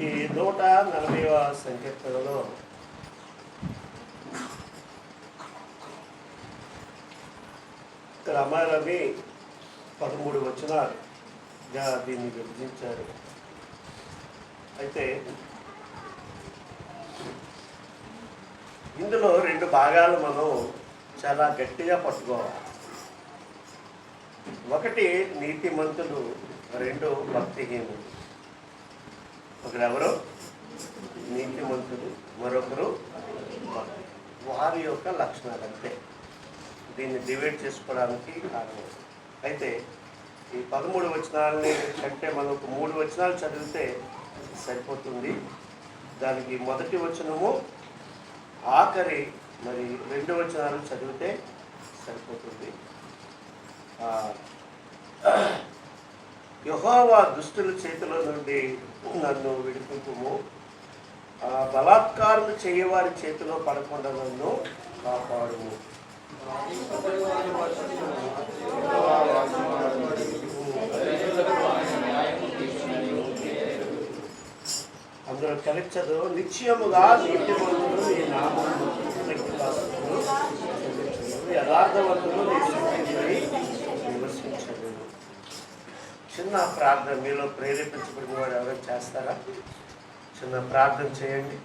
ఈ నూట నలభైవ సంకీర్తనలో క్రమరమి పదమూడు వచనాలుగా దీన్ని విభజించారు. అయితే ఇందులో రెండు భాగాలు మనం చాలా గట్టిగా పట్టుకోవాలి. ఒకటి నీతిమంతులు రెండు భక్తిహీనులు. ఒకరెవరు? నీతిమంతులు మరొకరు వారి యొక్క లక్షణాలు అంతే. దీన్ని డివైడ్ చేసుకోవడానికి కారణం. అయితే ఈ పదమూడు వచనాలని కంటే మనం ఒక మూడు వచనాలు చదివితే సరిపోతుంది. దానికి మొదటి వచనము ఆఖరి మరి రెండు వచనాలు చదివితే సరిపోతుంది. యహోవా దుష్టుల చేతిలో నుండి నన్ను విడిపింపుము. బలాత్కారం చేయవారి చేతిలో పడకుండా నన్ను కాపాడుము. అందులో కలిచదు నిశ్చయముగా నీతిమంతులు నీ నామమును యథార్థవంతులు నీ శక్తిని విమర్శించదు చిన్న ప్రార్థన మీలో ప్రేరేపించబడిన వాడు ఎవరైనా చేస్తారా? చిన్న ప్రార్థన చేయండి.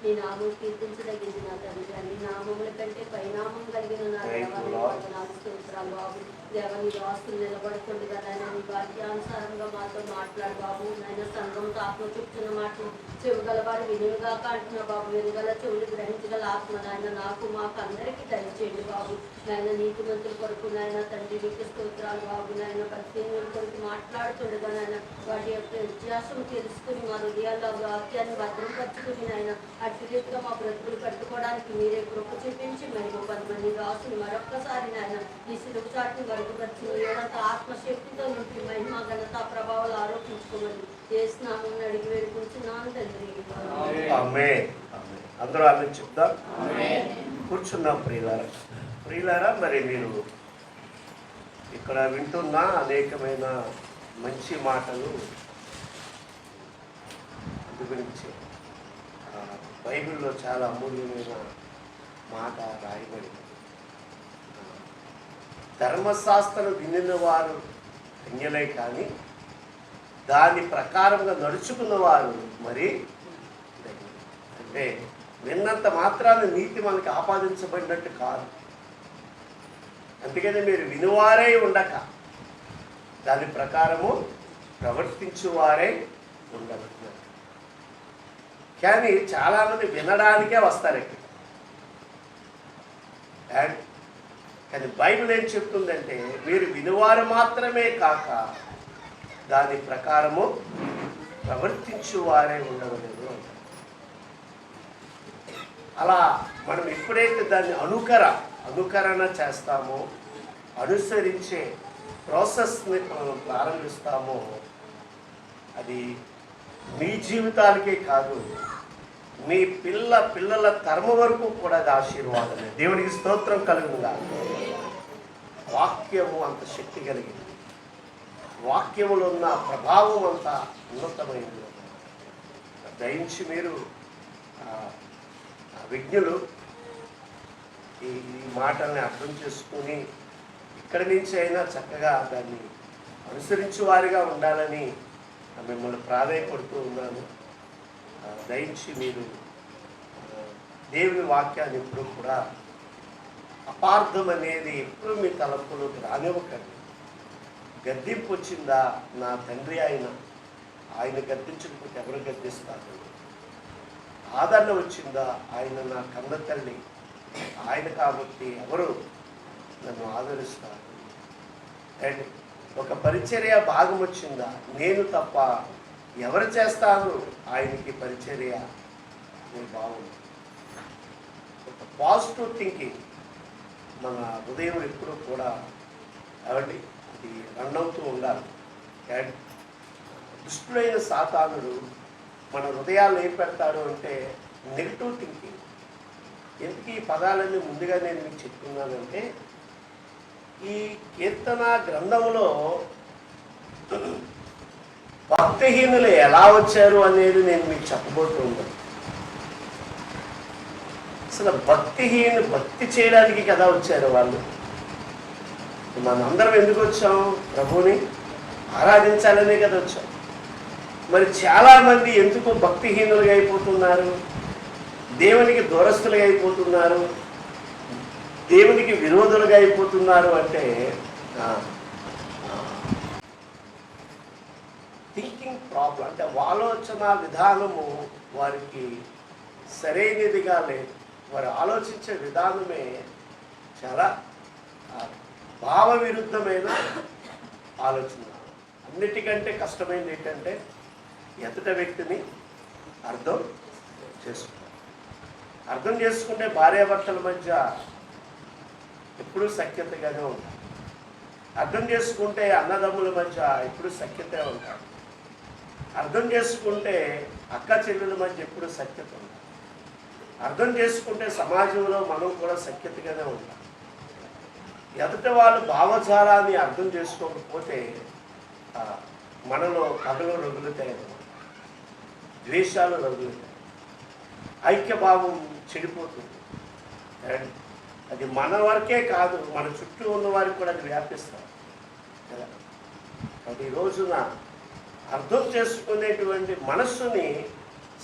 నీ నామం కీర్తించదగింది నా తండ్రి అన్ని నామముల కంటే పరిణామం కలిగిన నా Thank you, దేవ నీ ఆస్తులు స్తోత్రాలు బాబు నిలబడుతుండగా నాయన నీ వాక్యానుసారంగా మాతో మాట్లాడు బాబు. నాయన సంఘంతో ఆత్మ చెప్తున్న మాటలు చెవుగల వారు వినులుగా కాంటున్న బాబు. వినుగల చెవులు గ్రహించగల ఆత్మ నాయన నాకు మాకు అందరికీ దయచేయండి బాబు. నాయన నీతి మంత్రుల కొరకు నాయన తండ్రి నీకు స్తోత్రాలు బాబు. నాయన పద్దెనిమిది కొరకు మాట్లాడుతుండగా నాయన వాటి యొక్క వ్యత్యాసం తెలుసుకుని మా హృదయాల్లో వాక్యాన్ని భద్రపరచుకుని నాయన అటు రీతిగా మా బ్రతుకులు కట్టుకోవడానికి మీరే కృప చూపించి మరి పది మంది రాసులు మరొక్కసారి నాయన ఈ సిలువు చాటుని గడుపుపరిచిన ఏడంత ఆత్మశక్తితో నింపి మహిమ ఘనత ప్రభావాలు ఆరోపించుకోమని చేస్తున్నాము అడిగి వేడుకుంటున్నాను తండ్రి. ఆమె అందరూ ఆమె చెప్దాం కూర్చున్నాం ప్రియులారా. ప్రియులారా మరి మీరు ఇక్కడ వింటున్న అనేకమైన మంచి మాటలు అందు గురించి బైబిల్లో చాలా అమూల్యమైన మాట రాయబడింది. ధర్మశాస్త్రం వినిన వారు ధన్యులే కానీ దాని ప్రకారంగా నడుచుకున్న వారు మరి అంటే విన్నంత మాత్రాన నీతి మనకి ఆపాదించబడినట్టు కాదు. అందుకని మీరు వినువారే ఉండక. దాని ప్రకారము ప్రవర్తించువారే ఉండగలుగుతారు కానీ చాలామంది వినడానికే వస్తారు ఇక్కడ. అండ్ కానీ బైబిల్ ఏం చెప్తుందంటే మీరు వినివారు మాత్రమే కాక దాని ప్రకారము ప్రవర్తించువారే ఉండవలేదు. అలా మనం ఎప్పుడైతే దాన్ని అనుకర అనుకరణ చేస్తామో అనుసరించే ప్రాసెస్ని మనం ప్రారంభిస్తామో అది మీ జీవితాలకే కాదు మీ పిల్ల పిల్లల తరమ వరకు కూడా అది ఆశీర్వాదమే. దేవునికి స్తోత్రం కలుగుగా వాక్యము అంత శక్తి కలిగింది. వాక్యములో ఉన్న ప్రభావం అంత ఉన్నతమైంది. దయించి మీరు ఆ, విజ్ఞులు ఈ మాటల్ని అర్థం చేసుకుని ఇక్కడి నుంచి అయినా చక్కగా దాన్ని అనుసరించే వారిగా ఉండాలని మిమ్మల్ని ప్రాధాయపడుతూ ఉన్నాను. దయించి మీరు దేవుని వాక్యాన్ని ఎప్పుడు కూడా అపార్థం అనేది ఎప్పుడు మీ తలంపులోకి రానివ్వకండి. గద్దింపు వచ్చిందా? నా తండ్రి ఆయన ఆయన గద్దించకపోతే ఎవరు గద్దిస్తారు? ఆదరణ వచ్చిందా? ఆయన నా కన్న తల్లి ఆయన కాబట్టి ఎవరు నన్ను ఆదరిస్తారు? అండ్ ఒక పరిచర్య భాగం వచ్చిందా? నేను తప్ప ఎవరు చేస్తారు? ఆయనకి పరిచర్య నేను బాగుంది పాజిటివ్ థింకింగ్ మన హృదయం ఎప్పుడూ కూడా కాబట్టి అది రన్ అవుతూ ఉండాలి. అండ్ దుష్టుడైన సాతానుడు మన హృదయాలు ఏం పెడతాడు అంటే నెగిటివ్ థింకింగ్ ఎందుకు ఈ పదాలన్నీ ముందుగా నేను మీకు చెప్తున్నానంటే ఈ కీర్తన గ్రంథంలో భక్తిహీనులు ఎలా వచ్చారు అనేది నేను మీకు చెప్పబోతున్నాను అసలు భక్తిహీను భక్తి చేయడానికి కదా వచ్చారు వాళ్ళు. మనందరం ఎందుకు వచ్చాం? ప్రభువుని ఆరాధించాలనే కదా వచ్చాం. మరి చాలామంది ఎందుకు భక్తిహీనులుగా అయిపోతున్నారు? దేవునికి దూరస్తులుగా అయిపోతున్నారు? దేవునికి విరోధులుగా అయిపోతున్నారు అంటే థింకింగ్ ప్రాబ్లం అంటే ఆలోచన విధానము వారికి సరైనదిగా లేదు. వారు ఆలోచించే విధానమే చాలా భావ విరుద్ధమైన ఆలోచన. అన్నిటికంటే కష్టమైనది ఏంటంటే ఎదుట వ్యక్తిని అర్థం చేసుకుంటారు అర్థం చేసుకుంటే భార్యాభర్తల మధ్య ఎప్పుడూ సఖ్యతగానే ఉంటారు. అర్థం చేసుకుంటే అన్నదమ్ముల మధ్య ఎప్పుడు సఖ్యత ఉంటారు. అర్థం చేసుకుంటే అక్క చెల్లెల మధ్య ఎప్పుడు సఖ్యత ఉంటుంది అర్థం చేసుకుంటే సమాజంలో మనం కూడా సఖ్యతగానే ఉంటాం. ఎదుట వాళ్ళు భావజాలాన్ని అర్థం చేసుకోకపోతే మనలో కథలు రగులుతాయి. ద్వేషాలు రగులుతాయి. ఐక్యభావం చెడిపోతుంది. అది మన వరకే కాదు మన చుట్టూ ఉన్న వారికి కూడా అది వ్యాపిస్తారు కదా? అది ఈ రోజున అర్థం చేసుకునేటువంటి మనస్సుని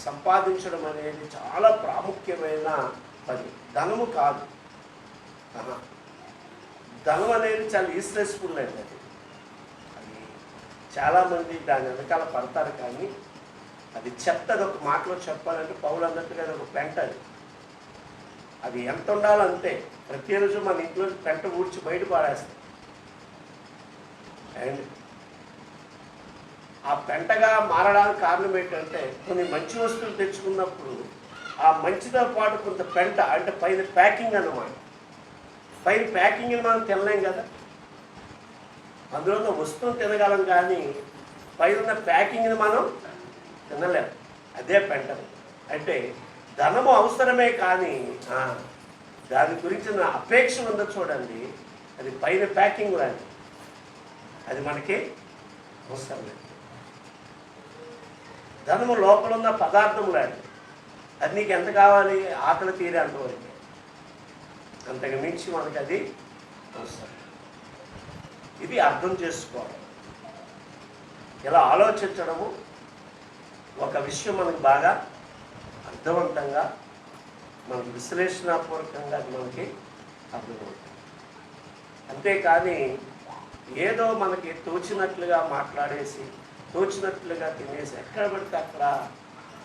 సంపాదించడం అనేది చాలా ప్రాముఖ్యమైన పని. ధనము కాదు. ధనం అనేది చాలా ఈస్ట్రెస్ఫుల్ అండి అది. అది చాలామంది దాని వెనకాల పడతారు కానీ అది చెత్తది ఒక మాటలో చెప్పాలంటే పౌలు అన్నట్టుగా అది ఒక పెంట అది. అది ఎంత ఉండాలంటే ప్రతిరోజు మన ఇంట్లో పెంట ఊడ్చి బయట పాడేస్తాం అండ్ ఆ పెంటగా మారడానికి కారణం ఏంటంటే కొన్ని మంచి వస్తువులు తెచ్చుకున్నప్పుడు ఆ మంచితో పాటు కొంత పెంట అంటే పైన ప్యాకింగ్ అన్నమాట. పైన ప్యాకింగ్ని మనం తినలేం కదా? అందులో ఉన్న వస్తువును తినగలం కానీ పైన ఉన్న ప్యాకింగ్ని మనం తినలేం. అదే పెంట. అంటే ధనము అవసరమే కానీ దాని దాని గురించిన అపేక్ష ఉందో చూడండి. అది పైన ప్యాకింగ్ లాంటి అది మనకి అవసరం లేదు. ధనము లోపల ఉన్న పదార్థం లేదు అది నీకు ఎంత కావాలి? ఆకలి తీరే అంతవరకు అంతకు మించి మనకి అది అవసరం. ఇది అర్థం చేసుకోవాలి. ఇలా ఆలోచించడము ఒక విషయం మనకు బాగా అర్థవంతంగా మనకు విశ్లేషణాపూర్వకంగా అది మనకి అర్థమవుతుంది. అంతేకాని ఏదో మనకి తోచినట్లుగా మాట్లాడేసి తోచినట్లుగా తినేసి ఎక్కడ పడితే అక్కడ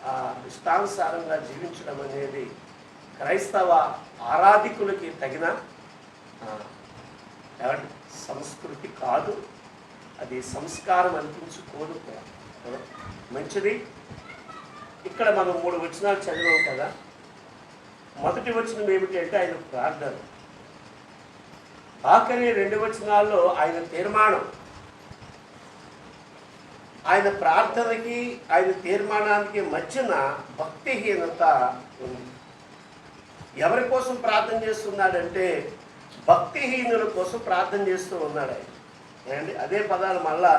ఆ, ఇష్టానుసారంగా జీవించడం అనేది క్రైస్తవ ఆరాధికులకి తగిన సంస్కృతి కాదు. అది సంస్కారం అనిపించుకోదు మంచిది. ఇక్కడ మనం మూడు వచనాలు చదివాం కదా. మొదటి వచనం ఏమిటి అంటే ఆయన ప్రార్థన. ఆఖరి రెండు వచనాల్లో ఆయన తీర్మానం. ఆయన ప్రార్థనకి ఆయన తీర్మానానికి మధ్యన భక్తిహీనత ఉంది. ఎవరి కోసం ప్రార్థన చేస్తున్నాడంటే భక్తిహీనుల కోసం ప్రార్థన చేస్తూ ఉన్నాడు ఆయన. అదే పదాలు మళ్ళా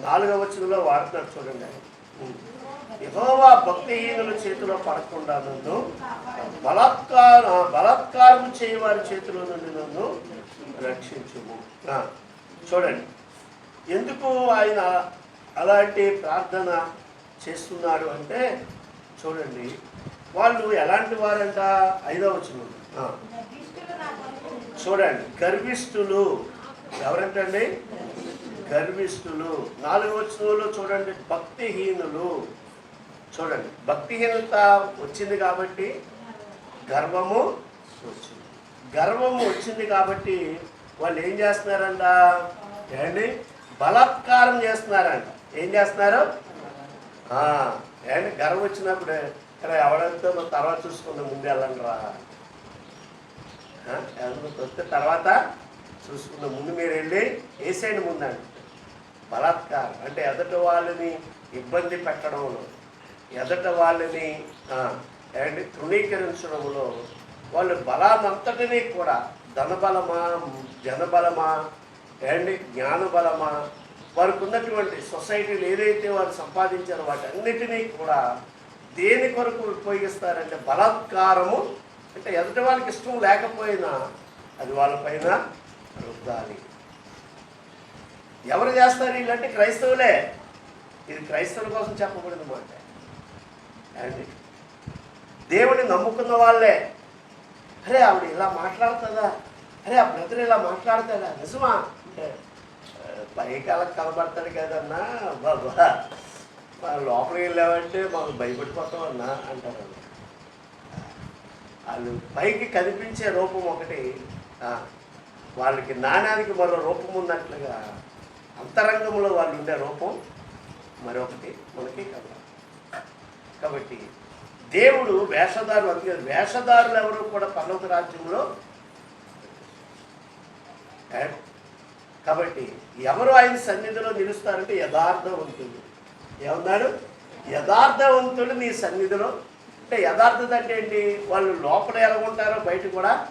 నాలుగవ వచనంలో వాడుతున్నాడు చూడండి ఆయన. యెహోవా భక్తిహీనుల చేతిలో పడకుండా నన్ను బలాత్కార బలాత్కారం చేయవారి చేతిలో నుండి నన్ను రక్షించుము. చూడండి. ఎందుకు ఆయన అలాంటి ప్రార్థన చేస్తున్నాడు అంటే చూడండి వాళ్ళు ఎలాంటి వారంట? ఐదో వచ్చిన చూడండి గర్విష్ఠులు. ఎవరంటండి? గర్విష్ఠులు. నాలుగు వచ్చినలో చూడండి భక్తిహీనులు. చూడండి భక్తిహీనత వచ్చింది కాబట్టి గర్వము వచ్చింది. గర్వము వచ్చింది కాబట్టి వాళ్ళు ఏం చేస్తున్నారంట? ఏండి బలాత్కారం చేస్తున్నారంట. ఏం చేస్తున్నారు? ఆ, గర్వం వచ్చినప్పుడు. ఇక్కడ ఎవడంతో నువ్వు తర్వాత చూసుకుందాం ముందు వెళ్ళండి రా. ఎవరితో వస్తే తర్వాత చూసుకుందాం. ముందు మీరు వెళ్ళి వేసేయండి ముందండి. బలాత్కారం. అంటే ఎదట వాళ్ళని ఇబ్బంది పెట్టడంలో ఎదట వాళ్ళని ఆ, తృణీకరించడంలో వాళ్ళు బలానంతటినీ కూడా ధనబలమా జనబలమా ఏమండి జ్ఞానబలమా వారికి ఉన్నటువంటి సొసైటీలు ఏదైతే వారు సంపాదించారో వాటన్నిటినీ కూడా దేని కొరకు ఉపయోగిస్తారంటే బలాత్కారము. అంటే ఎదుటి వాళ్ళకి ఇష్టం లేకపోయినా అది వాళ్ళపైన రుద్దాలి. ఎవరు చేస్తారు వీళ్ళంటే క్రైస్తవులే. ఇది క్రైస్తవుల కోసం చెప్పబడింది మాట. అండి దేవుని నమ్ముకున్న వాళ్ళే. అరే ఆవిడ ఇలా మాట్లాడుతుందా? అరే ఆ బ్రదర్ ఇలా మాట్లాడతాడా? నిజమా? అంటే "ఆ, పైకి కనబడతాడు కదన్నా బాబా. మా లోపలికి వెళ్ళామంటే మాకు భయపడిపోతాం అన్నా అంటారు. వాళ్ళు పైకి కనిపించే రూపం ఒకటి వాళ్ళకి నాణ్యానికి మరో రూపం ఉన్నట్లుగా అంతరంగంలో వాళ్ళు ఉండే రూపం మరొకటి మనకి కనబడదు కాబట్టి దేవుడు వేషధారులు అందుకే వేషధారులు ఎవరు కూడా పర్వత రాజ్యంలో కాబట్టి ఎవరు ఆయన సన్నిధిలో నిలుస్తారంటే యథార్థవంతుడు. ఏమన్నాడు? యథార్థవంతుడు నీ సన్నిధిలో. అంటే యథార్థత అంటే ఏంటి? వాళ్ళు లోపల ఎలా ఉంటారో బయట కూడా.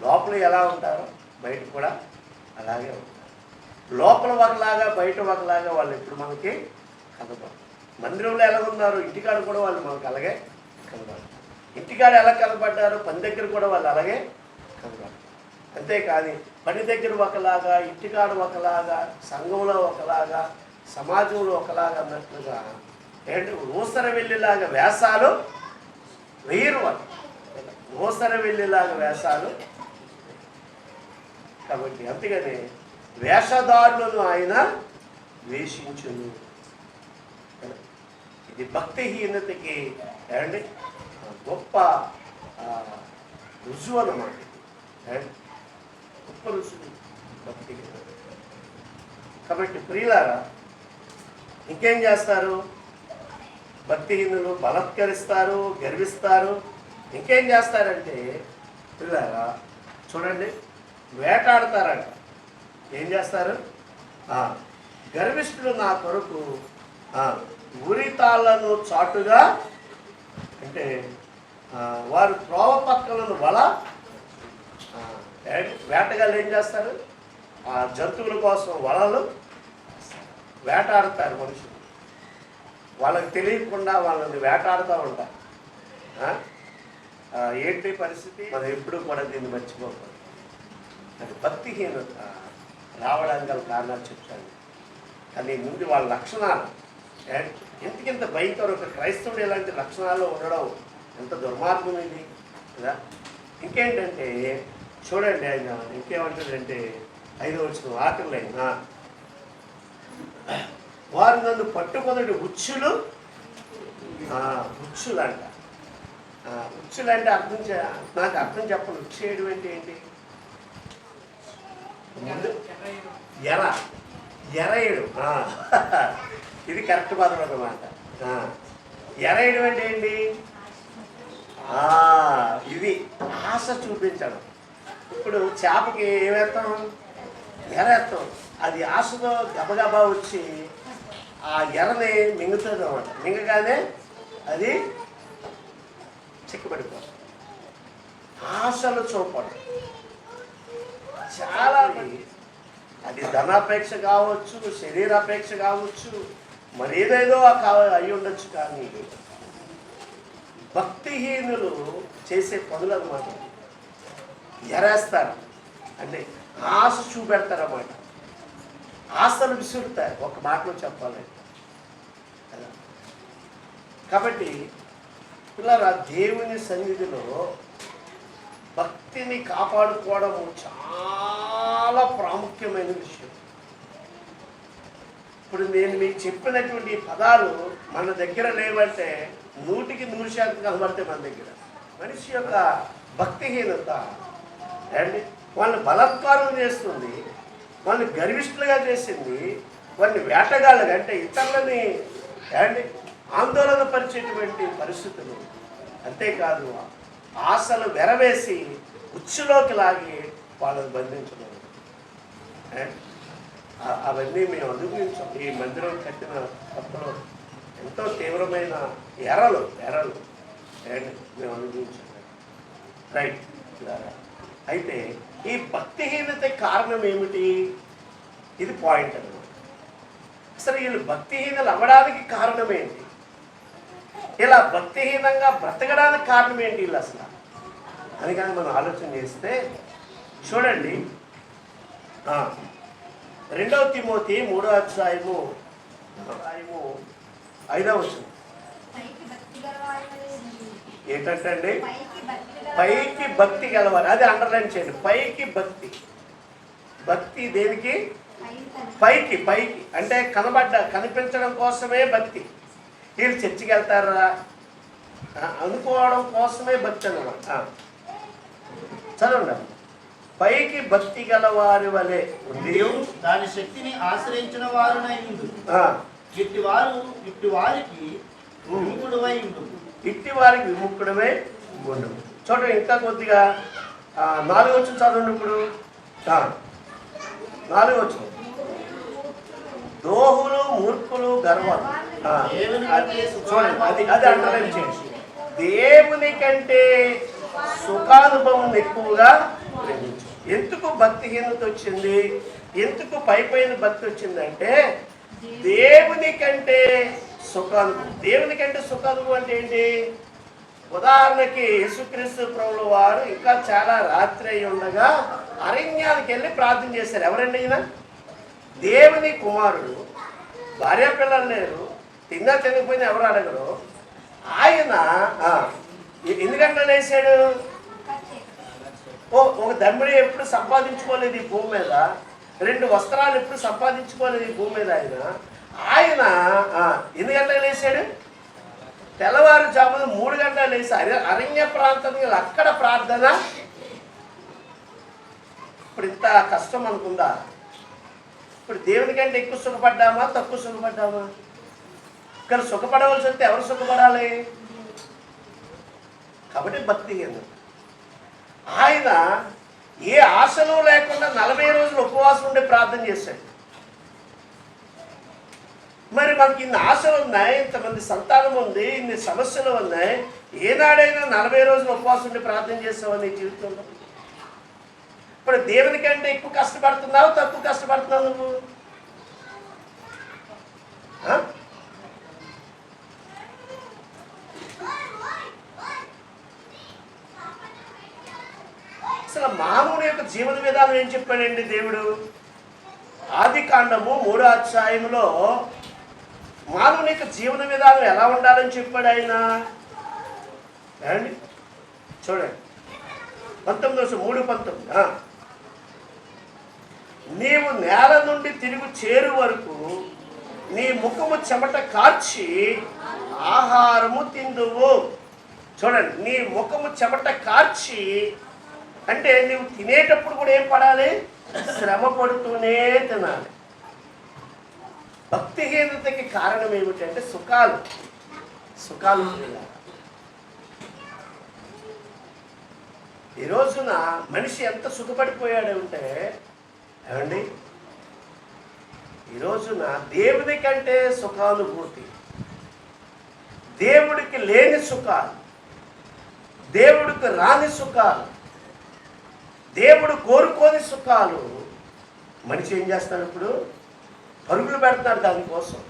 లోపల ఎలా ఉంటారో బయట కూడా అలాగే ఉంటారు. లోపల ఒకలాగా బయట ఒకలాగా వాళ్ళు ఇప్పుడు మనకి కనబడరు మందిరంలో ఎలా ఉన్నారు? ఇంటికాడ కూడా వాళ్ళు మనకు అలాగే కనబడరు ఇంటికాడ ఎలా కనబడ్డారు పని దగ్గర కూడా వాళ్ళు అలాగే అంతేకాని పని దగ్గర ఒకలాగా ఇంటికాడ ఒకలాగా సంఘంలో ఒకలాగా సమాజంలో ఒకలాగా అన్నట్లుగా ఏంటి? ఊసర వెళ్ళేలాగా వేషాలు వేయరు వాళ్ళు. ఊసర వెళ్ళేలాగా వేషాలు కాబట్టి అందుకని వేషధారులను ఆయన వేషించును ఇది భక్తిహీనతకి ఏమండి గొప్ప రుజువు అన్నమాట ఇది. ఏమండి? కాబట్టి ప్రియులారా ఇంకేం చేస్తారు భక్తిహీనులు బలత్కరిస్తారు గర్విస్తారు ఇంకేం చేస్తారంటే పిల్లారా చూడండి వేటాడతారంట ఏం చేస్తారు గర్విష్ఠుడు నా కొరకు ఉరితాళ్ళను చాటుగా అంటే వారు త్రోవ పక్కలను వల వేటగాళ్ళు ఏం చేస్తారు? ఆ జంతువుల కోసం వలలు వేటాడతారు మనుషులు. వాళ్ళకి తెలియకుండా వాళ్ళని వేటాడుతూ ఉంటారు. ఏంటి పరిస్థితి? మనం ఎప్పుడు కూడా దీన్ని మర్చిపోకూడదు. అది భక్తిహీనత. రావడానికి గల కారణాలు చెప్తాను. కానీ ముందు వాళ్ళ లక్షణాలు. ఎంతకింత ఎందుకింత భయంకర? ఒక క్రైస్తవుడు ఇలాంటి లక్షణాలు ఉండడం ఎంత దుర్మార్గం ఇది? కదా? ఇంకేంటంటే చూడండి ఆయన ఇంకేమంటాడంటే ఐదో వచ్చిన ఆఖరి ఆయన వారు నన్ను పట్టుకొనటి ఉచ్చులు ఆ, ఉచ్చులంట. ఆ, ఉచ్చులంటే అర్థం చే నాకు అర్థం చెప్పండి. ఉచ్చు చేయడం అంటే ఏంటి? ఎర. ఎరయడు ఇది కరెక్ట్ పదం అన్నమాట. ఎరయడం అంటే ఏంటి? ఇది ఆశ చూపించడం. ఇప్పుడు చేపకి ఏమేస్తాం ఎరేస్తాం అది ఆశతో గబగబా వచ్చి ఆ ఎర్రని మింగుతుంది అనమాట మింగగానే అది చిక్కబడిపోతుంది. ఆశలు చూపడం చాలా అది ధనాపేక్ష కావచ్చు శరీరాపేక్ష కావచ్చు మరి ఏదేదో అయి ఉండొచ్చు కానీ భక్తిహీనులు చేసే పనులు అనమాట ఎరేస్తారు. అంటే ఆశ చూపెడతారు అన్నమాట. ఆశలు విసురుతారు. ఒక మాటలో చెప్పాలంటే కదా. కాబట్టి పిల్లరా దేవుని సన్నిధిలో భక్తిని కాపాడుకోవడం చాలా ప్రాముఖ్యమైన విషయం. ఇప్పుడు నేను మీకు చెప్పినటువంటి పదాలు మన దగ్గర లేవంటే నూటికి నూరు శాతం కనబడతాయి మన దగ్గర. మనిషి యొక్క భక్తిహీనత అండి వాళ్ళని బలాత్కారం చేస్తుంది వాళ్ళని గర్విష్ఠులుగా చేసింది వాళ్ళని వేటగాళ్ళగా అంటే ఇతరులని అండి ఆందోళన పరిచేటువంటి పరిస్థితులు అంతేకాదు ఆశలు వెరవేసి ఉచ్చులోకి లాగి వాళ్ళని బంధించడం అవన్నీ మేము అనుభవించాం ఈ మందిరం కట్టిన కొత్తలో ఎంతో తీవ్రమైన ఎరలు ఎరలు ఏంటి? మేము అనుభవించాం రైట్ ఇలాగా. అయితే ఈ భక్తిహీనత కారణం ఏమిటి? ఇది పాయింట్ అన్నమాట. అసలు వీళ్ళు భక్తిహీనలు అవ్వడానికి కారణం ఏంటి? ఇలా భక్తిహీనంగా బ్రతకడానికి కారణం ఏంటి వీళ్ళు అసలు? అని కానీ మనం ఆలోచన చేస్తే చూడండి. రెండవ తిమోతి మూడో అధ్యాయము అధ్యాయము ఐదవ ఉండు. ఏంటంటే అండి? పైకి భక్తి గలవారి. అది అండర్లైన్ చేయండి. పైకి భక్తి. భక్తి దేనికి? పైకి పైకి. అంటే కనబడ్డ కనిపించడం కోసమే భక్తి. వీళ్ళు చర్చికి వెళ్తారా? అనుకోవడం కోసమే భక్తి అన్నమాట. ఆ. చదవండి. పైకి భక్తి గల వారి వలె దాని శక్తిని ఆశ్రయించిన వారునై ఉండు. ఆ, ఇట్టి వారు ఇట్టి వారికి విముఖుడువై ఇట్టి వారికి విముక్తుడమే గుండు. చూడండి ఇంకా కొద్దిగా నాలుగు వచ్చిన చదవండి ఇప్పుడు. నాలుగు వచ్చిన దోహులు మూర్ఖులు గర్వం అది చూడండి అది అది అండర్లైన్ చేయండి? దేవుని కంటే సుఖానుభవం ఎక్కువగా ప్రేమించు ఎందుకు భక్తిహీనత వచ్చింది? ఎందుకు పై పైన భక్తి వచ్చిందంటే దేవుని కంటే సుఖానుభవం. దేవుని కంటే సుఖానుభవం అంటే ఏంటి? ఉదాహరణకి యేసుక్రీస్తు ప్రభుల వారు ఇంకా చాలా రాత్రి అయి ఉండగా అరణ్యానికి వెళ్ళి ప్రార్థన చేశారు. ఎవరండి ఈయన? దేవుని కుమారుడు భార్య పిల్లలు లేరు తిన్నా తినకపోయినా ఎవరు అడగరు. ఆయన ఎందుకంటే వేసాడు ఓ ఒక దమ్మిడి ఎప్పుడు సంపాదించుకోలేదు ఈ భూమి మీద? రెండు వస్త్రాలు ఎప్పుడు సంపాదించుకోలేదు ఈ భూమి మీద ఆయన? ఆయన ఎందుకంటే వేసాడు తెల్లవారు వేసాడు మూడు లేసి అరణ్య ప్రాంతానికి అక్కడ ప్రార్థన. ఇప్పుడు ఇంత కష్టం అనుకుందా? ఇప్పుడు దేవుని కంటే ఎక్కువ సుఖపడ్డామా? తక్కువ సుఖపడ్డామా? ఇక్కడ సుఖపడవలసి వస్తే ఎవరు సుఖపడాలి? కాబట్టి భక్తి ఆయన ఏ ఆశలు లేకుండా నలభై రోజులు ఉపవాసం ఉండి ప్రార్థన చేశాడు. మరి మనకి ఇన్ని ఆశలు ఉన్నాయి ఇంతమంది సంతానం ఉంది ఇన్ని సమస్యలు ఉన్నాయి. ఏనాడైనా నలభై రోజులు ఉపవాసం ఉండి ప్రార్థన చేసావా నీ జీవితంలో? ఇప్పుడు దేవుని కంటే ఎక్కువ కష్టపడుతున్నావు తక్కువ కష్టపడుతున్నావు నువ్వు? అసలు మానవుని యొక్క జీవన విధానం ఏం చెప్పాడండి దేవుడు? ఆది కాండము మూడో అధ్యాయంలో మానవుని యొక్క జీవన విధానం ఎలా ఉండాలని చెప్పాడు ఆయన? ఏమండి? చూడండి. పంతొమ్మిది వచ్చి మూడు పంతొమ్మిది నీవు నేల నుండి తిరుగు చేరు వరకు నీ ముఖము చెమట కార్చి ఆహారము తిందువు. చూడండి నీ ముఖము చెమట కార్చి అంటే నువ్వు తినేటప్పుడు కూడా ఏం పడాలి? శ్రమ పడుతూనే తినాలి. భక్తిహీనతకి కారణం ఏమిటంటే సుఖాలు. సుఖాలు ఈ రోజున మనిషి ఎంత సుఖపడిపోయాడంటే ఏమండి? ఈ రోజున దేవుని కంటే సుఖానుభూతి దేవుడికి లేని సుఖాలు దేవుడికి రాని సుఖాలు దేవుడు కోరుకోని సుఖాలు మనిషి ఏం చేస్తాడు ఇప్పుడు? పరుగులు పెడుతున్నాడు దానికోసం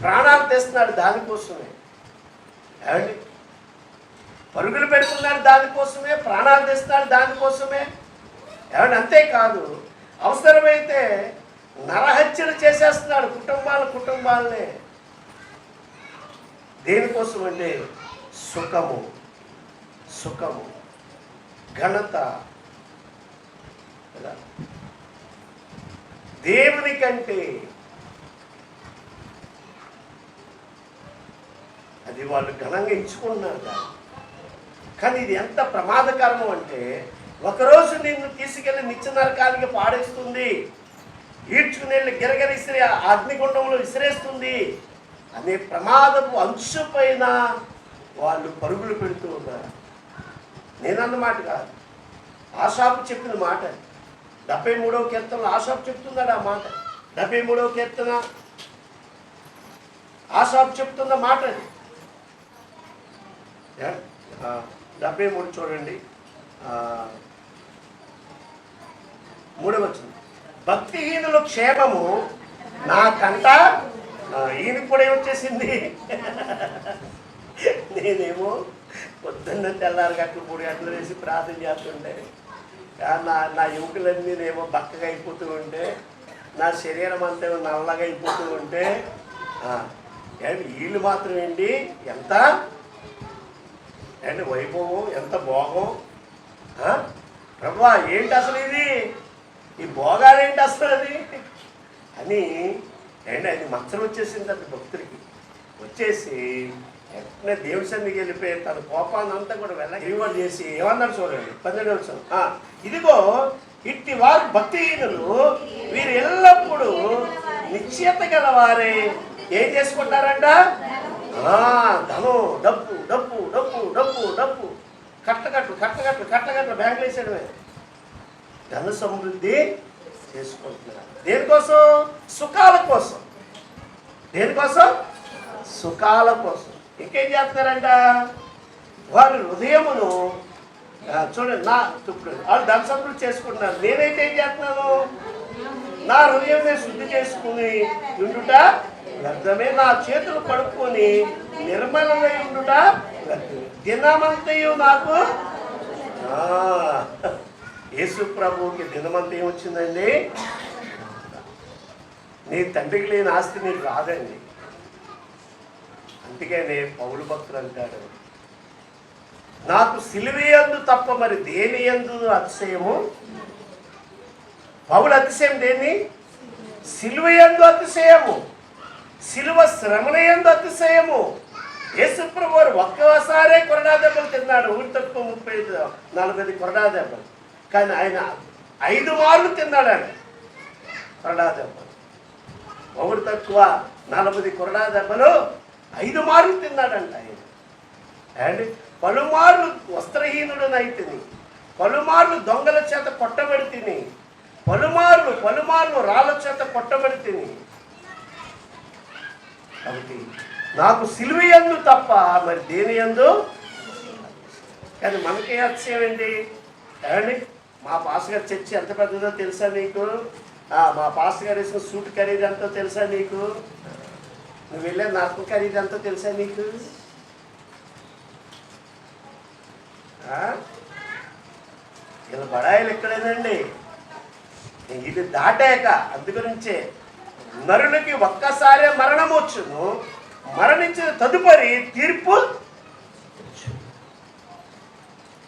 ప్రాణాలు తెస్తున్నాడు దానికోసమే. ఏమండి? పరుగులు పెడుతున్నాడు దానికోసమే ప్రాణాలు తెస్తున్నాడు దానికోసమే. ఏమండి అంతేకాదు అవసరమైతే నరహత్యలు చేసేస్తున్నాడు కుటుంబాల కుటుంబాలనే. దేనికోసం అంటే సుఖము సుఖము ఘనత. దేవుని కంటే అది వాళ్ళు ఘనంగా ఇచ్చుకుంటున్నారు దాన్ని. కానీ ఇది ఎంత ప్రమాదకరము అంటే ఒకరోజు నిన్ను తీసుకెళ్ళి నిత్య నరకానికి పాడేస్తుంది. ఈడ్చుకుని వెళ్ళి గిరగిర ఇసిరి ఆ అగ్నిగుండంలో విసిరేస్తుంది. అనే ప్రమాదపు అంశు పైన వాళ్ళు పరుగులు పెడుతూ ఉన్నారు. నేనన్నమాట కాదు. ఆశాపు చెప్పిన మాట. డెబ్బై మూడవ కీర్తన ఆశాపు చెప్తున్నాడు ఆ మాట. డెబ్బై మూడవ కీర్తన ఆశాపు చెప్తున్న మాట. అది డెబ్బై మూడు చూడండి. ఆ, మూడవ భక్తిహీనుల క్షేమము నాకంట ఈయన కూడా ఏమొచ్చేసింది? నేనేమో పొద్దున్న తెల్లారి గట్లు మూడు గంటలు వేసి ప్రార్థన చేస్తుంటే నా నా యువకులన్నీ నేమో బక్కగా అయిపోతూ ఉంటే నా శరీరం అంతా నల్లగా అయిపోతూ ఉంటే వీళ్ళు మాత్రం ఏంటి ఎంత ఏంటి వైభవం ఎంత భోగం ప్రభా ఏంటి అసలు ఇది? ఈ భోగాలు ఏంటి అసలు అది? అని అండ్ అది మచ్చలు వచ్చేసింది అంత భక్తుడికి వచ్చేసి వెంటనే దేవుడి సన్నిధికి వెళ్ళిపోయి తన కోపాన్ని అంతా కూడా వెళ్ళ రివర్డ్ చేసి ఏమన్నారు చూడండి పన్నెండు వచ్చాం ఇదిగో ఇట్టి వారు భక్తిహీనులు వీరు ఎల్లప్పుడూ నిశ్చయత గలవారే. ఏం చేసుకుంటారంట? ధనం డబ్బు డబ్బు డబ్బు డబ్బు డబ్బు. కట్టకట్టు కట్టకట్టు కట్టకట్టు బ్యాంకులు వేసేయడమే. ధన సమృద్ధి చేసుకుంటున్నారు. దేనికోసం? సుఖాల కోసం. దేనికోసం? సుఖాల కోసం. ఇంకేం చేస్తున్నారంట? వారి హృదయమును చూడండి నా ఇప్పుడు వాళ్ళు ధన సమృద్ధి చేసుకుంటున్నారు. నేనైతే ఏం చేస్తున్నాను? నా హృదయమే శుద్ధి చేసుకుని ఉండుట వ్యర్థమే నా చేతులు పడుకొని నిర్మలమై ఉండుట దినమంతయు నాకు. యేసు ప్రభువుకి దినమంతా ఏమొచ్చిందండి? నీ తండ్రికి లేని ఆస్తి నీకు రాదండి. అందుకనే పౌరు భక్తులు అంటాడు నాకు సిలివియందు తప్ప మరి దేని ఎందు అతిశయము? పౌలు అతిశయం దేన్ని? సిలువయందు అతిశయము. శిలువ శ్రమణయందు అతిశయము. యేసుప్రభు వారు ఒక్కసారే కొరడా దెబ్బలు తిన్నాడు. ఊరి తక్కువ ముప్పై ఐదు నలభై ఐదు కొరడా దెబ్బలు కానీ ఆయన ఐదు మార్లు తిన్నాడు ఆయన కొరడా దెబ్బలు ఒకటి తక్కువ నలభై కొరడా దెబ్బలు ఐదు మార్లు తిన్నాడంట ఆయన. అండ్ పలుమార్లు వస్త్రహీనుడనైతిని పలుమార్లు దొంగల చేత కొట్టబడి తిని పలుమార్లు పలుమార్లు రాళ్ళ చేత కొట్టబడి తిని కాబట్టి నాకు సిలువ యందు తప్ప మరి దేని యందు? కానీ మనకే అతిశయం ఏంటి? ఏమండి? మా పాస్ గారు చర్చి ఎంత పెద్దదో తెలుసా నీకు? మా పాస్ గారు వేసిన సూట్ ఖరీదు ఎంతో తెలుసా నీకు? నువ్వు వెళ్ళే నరకం ఖరీదు ఎంతో తెలుసా నీకు? ఆ? ఇలా బడాయిలు ఎక్కడేనండి ఇది దాటాక అందు గురించే నరునికి ఒక్కసారే మరణం వచ్చును. మరణించిన తదుపరి తీర్పు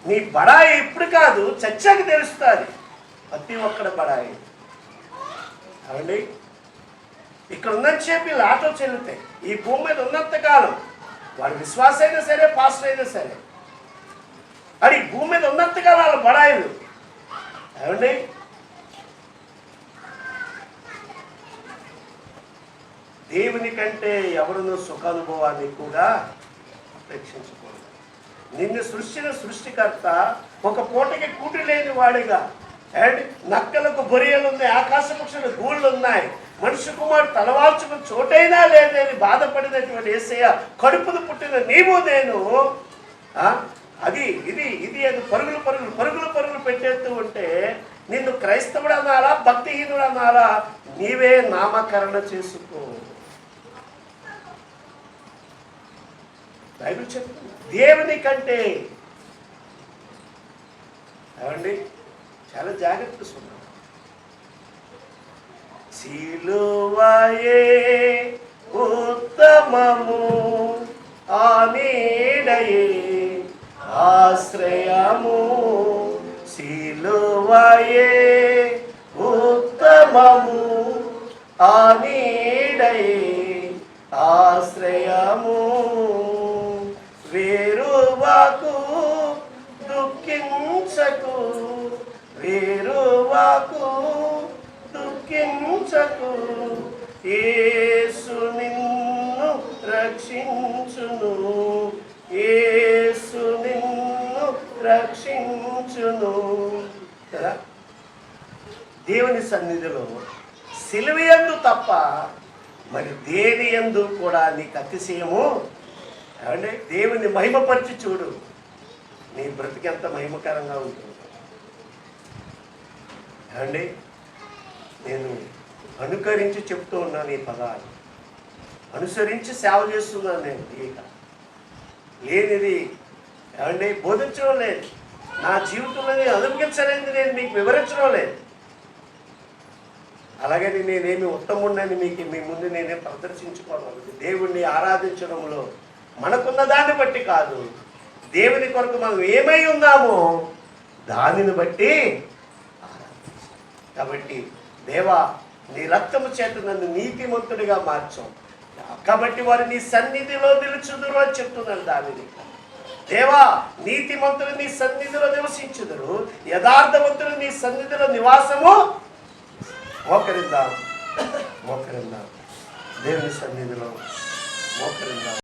నీ బడాయి ఇప్పుడు కాదు చచ్చాక తెలుస్తుంది. ప్రతి ఒక్కడ బడాయి అవండి ఇక్కడ ఉందని చెప్పి ఆటో చెల్లుతాయి ఈ భూమి మీద ఉన్నంత కాలం వాడు విశ్వాస అయినా సరే పాస్టర్ అయినా సరే. అది భూమి మీద ఉన్నంతకాలం వాళ్ళ బడాయిలు ఏమండి దేవుని కంటే ఎవరునూ సుఖానుభవాన్ని ఎక్కువగా అపేక్షించకూడదు నిన్ను సృష్టిన సృష్టికర్త ఒక పూటకి కూటి లేని వాడిగా. అండ్ నక్కలకు బొరియలు ఉన్నాయి ఆకాశ పక్షులు గూళ్ళు ఉన్నాయి. మనిషి కుమారు తలవాల్చుకుని చోటైనా లేదని బాధపడినటువంటి ఏసయ్య కడుపును పుట్టిన నీవు నేను అది ఇది ఇది అది పరుగులు పరుగులు పరుగులు పరుగులు పెట్టేస్తూ ఉంటే నిన్ను క్రైస్తవుడు అన్నారా భక్తిహీనుడు అన్నారా నీవే నామకరణ చేసుకో. బైబిల్ చెప్తుంది దేవుని కంటే ఏమండి? చాలా జాగ్రత్త సున్నా సిలువయే ఉత్తమము ఆ నీడయే ఆశ్రయము. సిలువయే ఉత్తమము ఆ నీడయే ఆశ్రయము. వేరువాకు దుఃఖించకు వేరువాకు దుఃఖించకు ఏసు నిన్ను రక్షించును ఏసు నిన్ను రక్షించును. కదా? దేవుని సన్నిధిలో సిలువయందు తప్ప మరి దేని ఎందు కూడా నీకు అతిశయము? అంటే దేవుని మహిమపరిచి చూడు. నీ బ్రతికెంత మహిమకరంగా ఉంటుంది. ఏమండి? నేను అనుకరించి చెప్తూ ఉన్నాను ఈ పదాలు. అనుసరించి సేవ చేస్తున్నాను నేను ఇక లేనిది ఏమండి? బోధించడం లేదు. నా జీవితంలో నేను అనుభవించలేనిది నేను మీకు వివరించడం లేదు. అలాగని నేనేమి ఉత్తముండని మీకు మీ ముందు నేనే ప్రదర్శించుకోవడం దేవుణ్ణి ఆరాధించడంలో మనకున్న దాన్ని బట్టి కాదు. దేవుని కొరకు మనం ఏమై ఉన్నామో దానిని బట్టి కాబట్టి దేవా నీ రక్తము చేత నన్ను నీతిమంతుడిగా మార్చాం కాబట్టి వారు నీ సన్నిధిలో నిలుచుదురు అని చెప్తున్నాడు దానిని దేవా నీతిమంతులు నీ సన్నిధిలో నివసించుదురు. యథార్థవంతులు నీ సన్నిధిలో నివాసము మోకరిందాం మోకరిందాం దేవుని సన్నిధిలో మోకరిందాం